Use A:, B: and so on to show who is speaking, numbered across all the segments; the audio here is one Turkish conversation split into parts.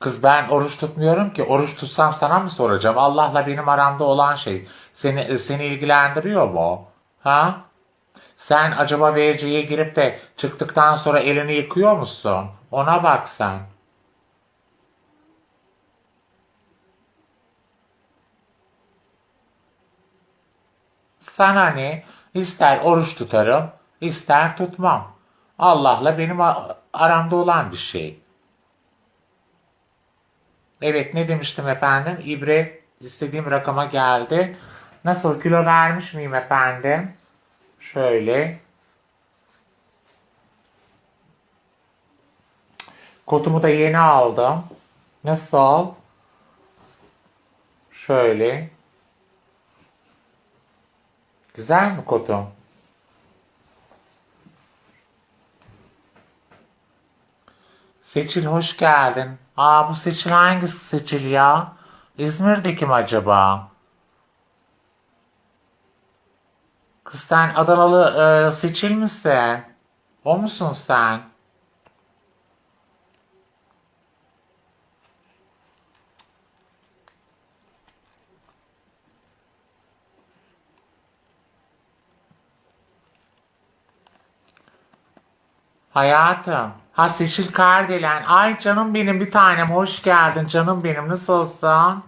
A: Kız ben oruç tutmuyorum ki. Oruç tutsam sana mı soracağım? Allah'la benim aramda olan şey seni seni ilgilendiriyor mu? Ha? Sen acaba WC'ye girip de çıktıktan sonra elini yıkıyor musun? Ona bak sen. Sana ne? İster oruç tutarım, ister tutmam. Allah'la benim aramda olan bir şey. Evet ne demiştim efendim? İbre istediğim rakama geldi. Nasıl kilo vermiş miyim efendim? Şöyle. Kotumu da yeni aldım. Nasıl? Şöyle. Güzel mi kotum? Seçil hoş geldin. Aa bu Seçil hangisi Seçil ya? İzmir'deki mi acaba? Kız sen Adanalı e, Seçil misin? O musun sen? Hayatım. Ha Seçil Kardelen. Ay canım benim bir tanem. Hoş geldin canım benim. Nasılsın?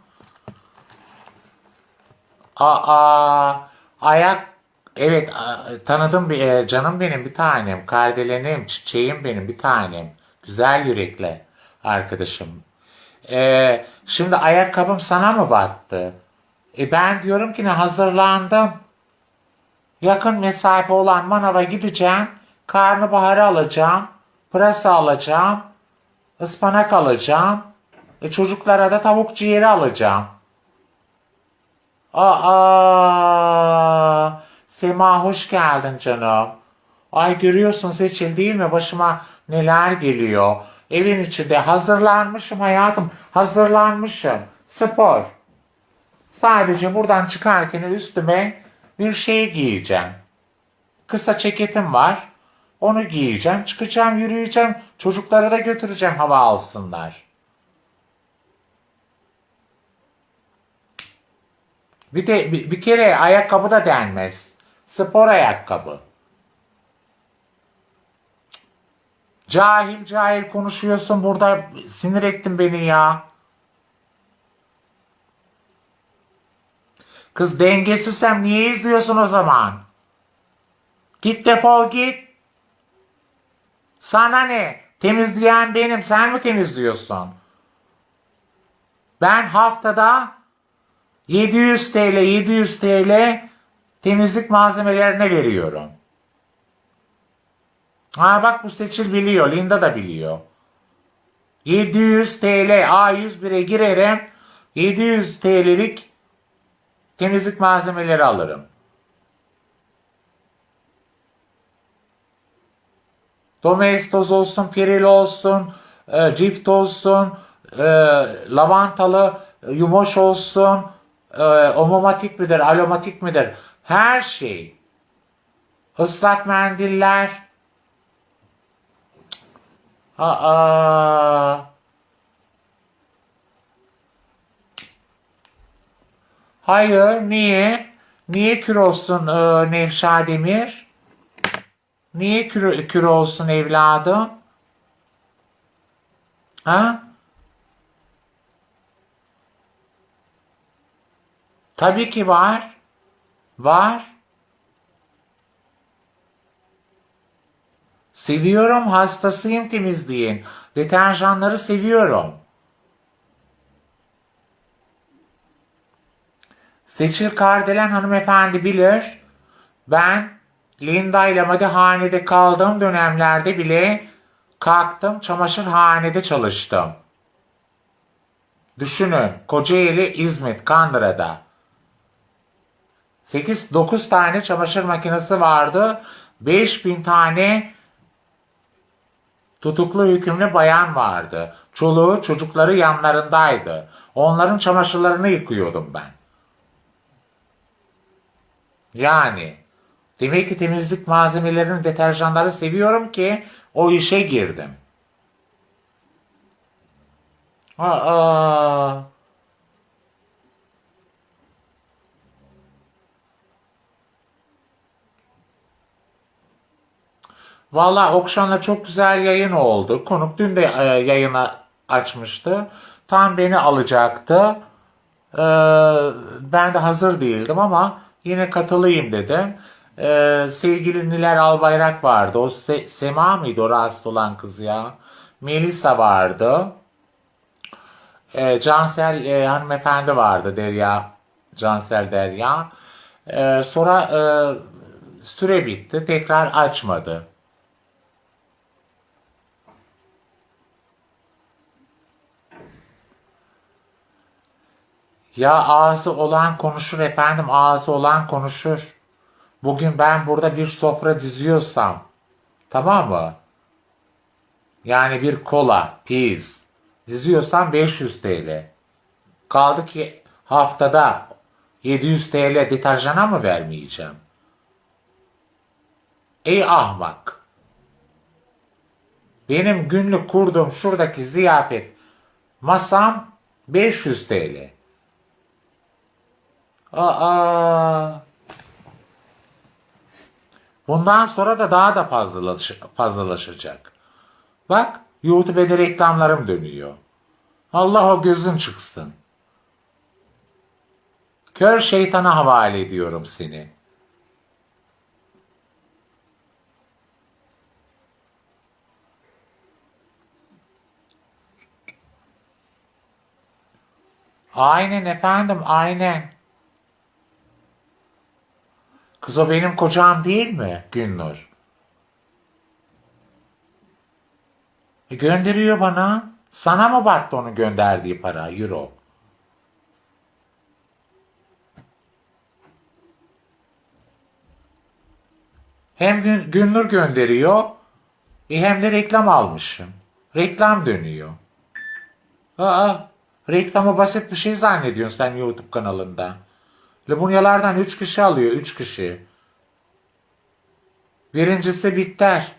A: Aa, ayak. Evet tanıdım bir e, canım benim bir tanem. Kardelenim, çiçeğim benim bir tanem. Güzel yürekli arkadaşım. Ee, şimdi ayakkabım sana mı battı? E ben diyorum ki ne hazırlandım. Yakın mesafe olan manava gideceğim. Karnabaharı alacağım. Pırasa alacağım. ıspanak alacağım. E çocuklara da tavuk ciğeri alacağım. Aa, Sema hoş geldin canım. Ay görüyorsun Seçil değil mi? Başıma neler geliyor. Evin içinde hazırlanmışım hayatım. Hazırlanmışım. Spor. Sadece buradan çıkarken üstüme bir şey giyeceğim. Kısa ceketim var. Onu giyeceğim, çıkacağım, yürüyeceğim. Çocuklara da götüreceğim hava alsınlar. Bir de bir, bir kere ayakkabı da denmez. Spor ayakkabı. Cahil cahil konuşuyorsun burada. Sinir ettin beni ya. Kız dengesizsem niye izliyorsun o zaman? Git defol git. Sana ne? Temizleyen benim. Sen mi temizliyorsun? Ben haftada 700 TL, 700 TL temizlik malzemelerine veriyorum. Ha bak bu Seçil biliyor. Linda da biliyor. 700 TL A101'e girerim. 700 TL'lik temizlik malzemeleri alırım. Domestos olsun, piril olsun, e, cift olsun, e, lavantalı, e, yumoş olsun, e, omomatik midir, alomatik midir? Her şey. Islak mendiller. Aa. Hayır, niye? Niye kür olsun e, Demir? Niye kür, kür olsun evladım? Ha? Tabii ki var. Var. Seviyorum, hastasıyım temizliğin. Deterjanları seviyorum. Seçil Kardelen hanımefendi bilir. Ben Linda ile Madihane'de kaldığım dönemlerde bile kalktım çamaşırhanede çalıştım. Düşünün Kocaeli, İzmit, Kandıra'da. 8-9 tane çamaşır makinesi vardı. 5000 tane tutuklu hükümlü bayan vardı. Çoluğu çocukları yanlarındaydı. Onların çamaşırlarını yıkıyordum ben. Yani demek ki temizlik malzemelerini, deterjanları seviyorum ki o işe girdim. Aa. Valla Okşan'la çok güzel yayın oldu. Konuk dün de e, yayını açmıştı. Tam beni alacaktı. Ee, ben de hazır değildim ama yine katılayım dedim. Ee, sevgili Niler Albayrak vardı. O Se- Sema mıydı o rahatsız olan kız ya? Melisa vardı. Ee, Cansel e, hanımefendi vardı Derya. Cansel Derya. Ee, sonra e, süre bitti. Tekrar açmadı. Ya ağzı olan konuşur efendim, ağzı olan konuşur. Bugün ben burada bir sofra diziyorsam, tamam mı? Yani bir kola, peas diziyorsam 500 TL. Kaldı ki haftada 700 TL deterjana mı vermeyeceğim? Ey ahmak! Benim günlük kurduğum şuradaki ziyafet masam 500 TL. Aa. Bundan sonra da daha da fazlalaş fazlalaşacak. Bak YouTube'de reklamlarım dönüyor. Allah o gözün çıksın. Kör şeytana havale ediyorum seni. Aynen efendim, aynen. Kız o benim kocam değil mi Günnur? E gönderiyor bana. Sana mı battı onun gönderdiği para, euro? Hem Gün- Günnur gönderiyor, e hem de reklam almışım. Reklam dönüyor. Aa, reklamı basit bir şey zannediyorsun sen YouTube kanalında. Lebunyalardan 3 kişi alıyor, 3 kişi. Birincisi Bitter.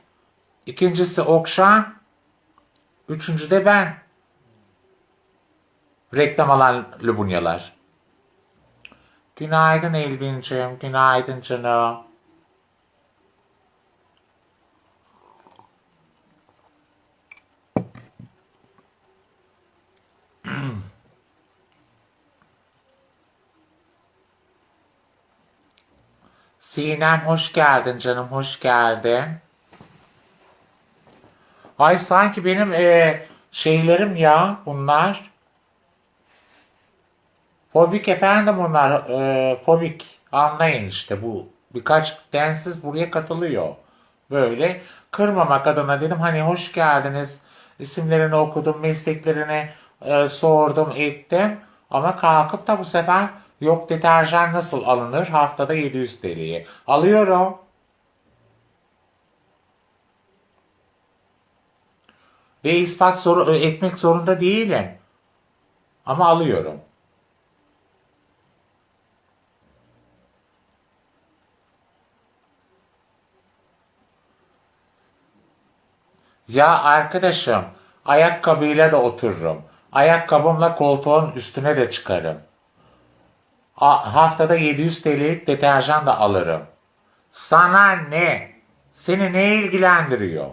A: ikincisi Okşan. Üçüncü de ben. Reklam alan Lubunyalar. Günaydın Elvin'cim. Günaydın canım. Sinem hoş geldin canım. Hoş geldin. Ay sanki benim e, şeylerim ya bunlar. Fobik efendim bunlar. E, fobik. Anlayın işte bu. Birkaç densiz buraya katılıyor. Böyle kırmamak adına dedim hani hoş geldiniz. İsimlerini okudum, mesleklerini e, sordum, ettim. Ama kalkıp da bu sefer yok deterjan nasıl alınır haftada 700 TL'ye. Alıyorum. Ve ispat zor etmek zorunda değilim. Ama alıyorum. Ya arkadaşım, ayakkabıyla da otururum. Ayakkabımla koltuğun üstüne de çıkarım. Haftada 700 TL'lik deterjan da alırım. Sana ne? Seni ne ilgilendiriyor?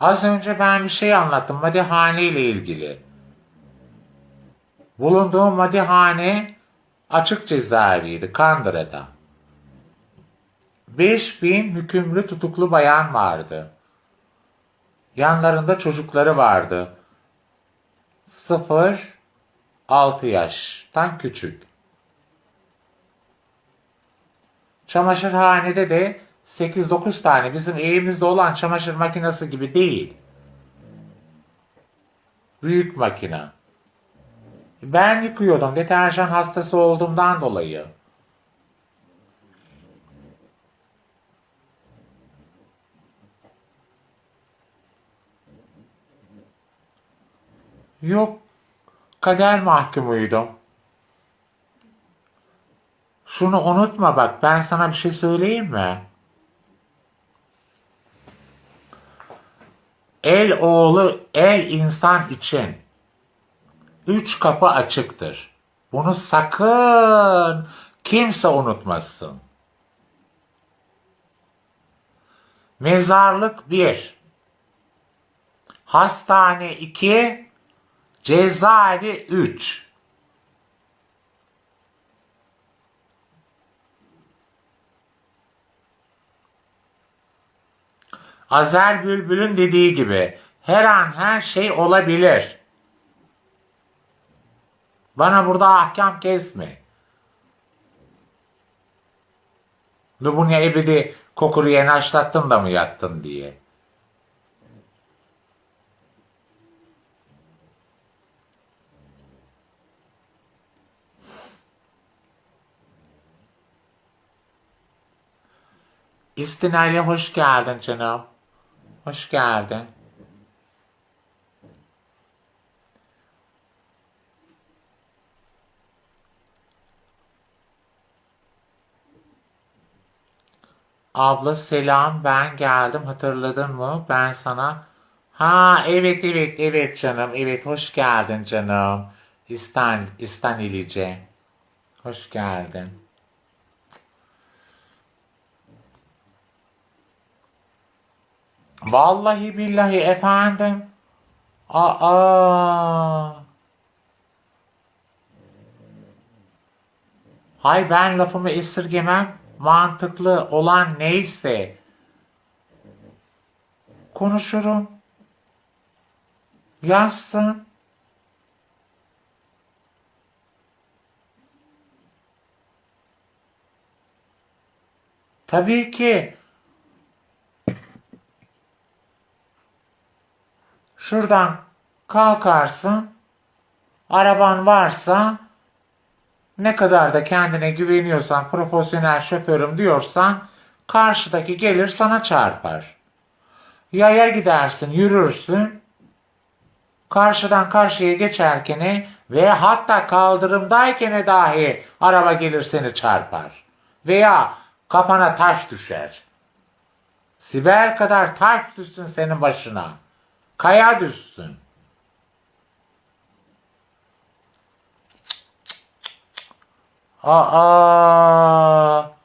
A: Az önce ben bir şey anlattım madihane ile ilgili. Bulunduğum madihane açık cezaeviydi Kandıra'da. 5000 hükümlü tutuklu bayan vardı. Yanlarında çocukları vardı. 0 6 yaştan küçük. Çamaşırhanede de 8-9 tane bizim evimizde olan çamaşır makinesi gibi değil. Büyük makine. Ben yıkıyordum deterjan hastası olduğumdan dolayı. Yok, kader mahkumuydum. Şunu unutma bak, ben sana bir şey söyleyeyim mi? El oğlu el insan için üç kapı açıktır. Bunu sakın kimse unutmasın. Mezarlık bir, hastane iki, cezaevi üç. Azer Bülbül'ün dediği gibi her an her şey olabilir. Bana burada ahkam kesme. Lubunya ebedi kokuru yanaşlattın da mı yattın diye. İstinayla hoş geldin canım. Hoş geldin. Abla selam ben geldim hatırladın mı? Ben sana ha evet evet evet canım evet hoş geldin canım. İstan İstanilice. Hoş geldin. Vallahi billahi efendim. Aa. Hay ben lafımı esirgemem. Mantıklı olan neyse konuşurum. Yazsın. Tabii ki Şuradan kalkarsın. Araban varsa ne kadar da kendine güveniyorsan, profesyonel şoförüm diyorsan karşıdaki gelir sana çarpar. Yaya gidersin, yürürsün. Karşıdan karşıya geçerken ve hatta kaldırımdayken dahi araba gelir seni çarpar. Veya kafana taş düşer. Sibel kadar taş düşsün senin başına. Kaya düşsün. Aa!